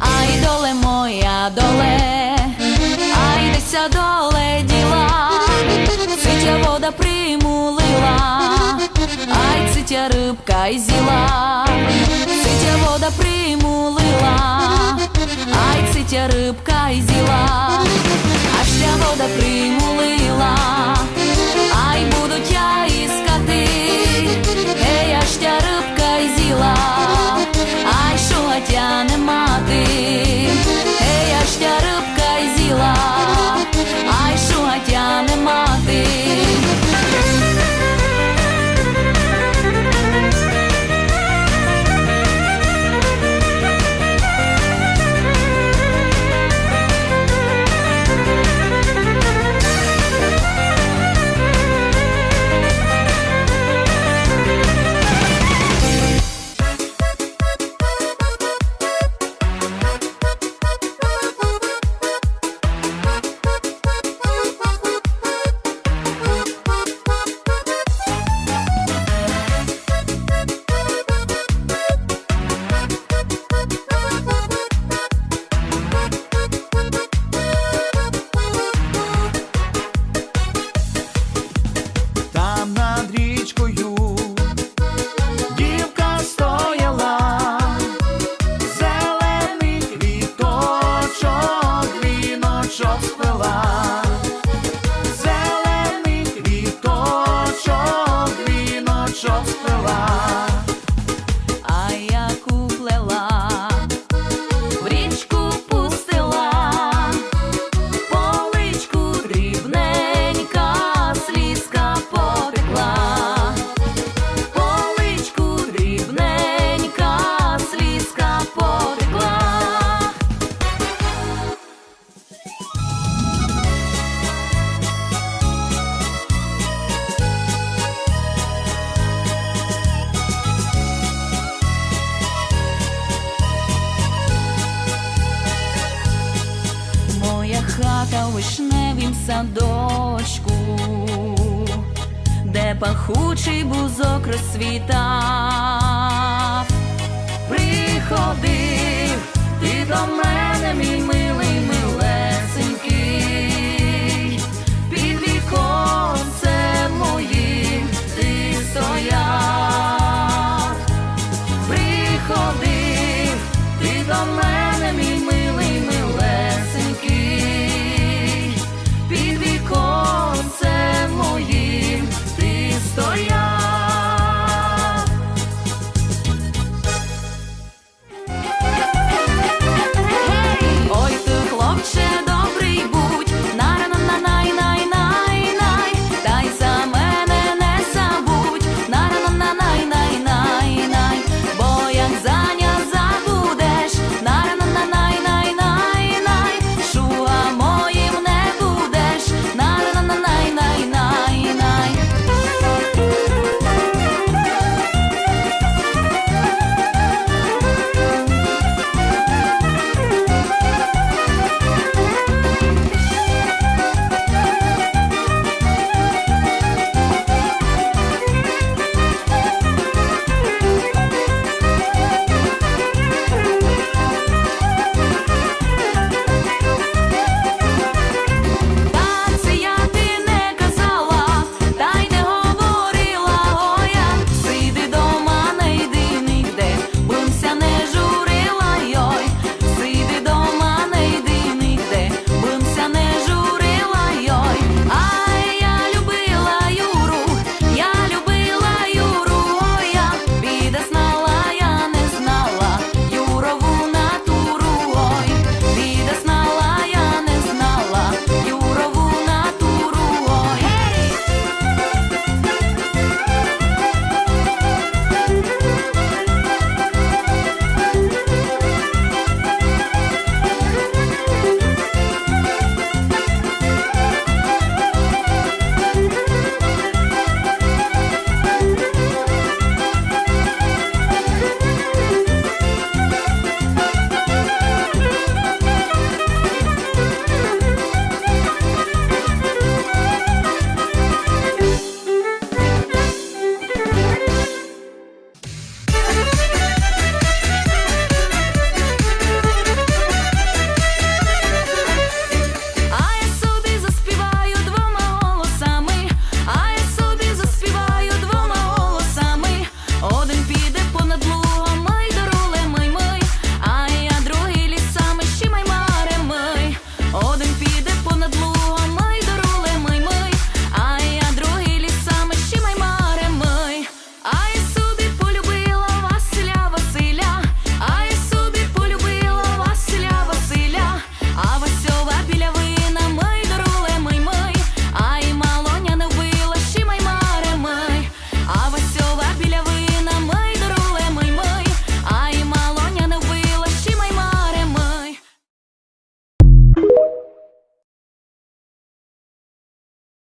Ай, доле моя доле, ай, деся доле діла, цитя вода примулила, ай, цитя рибка й зіла, цитя вода примулила, ай, цитя рибка й зіла, аж ця вода примулила, chance. У вишневім садочку, де пахучий бузок розцвітав. Приходив ти до мене, мій милий, милесенький, під віконцем моїм ти стояв. Приходив ти до мене.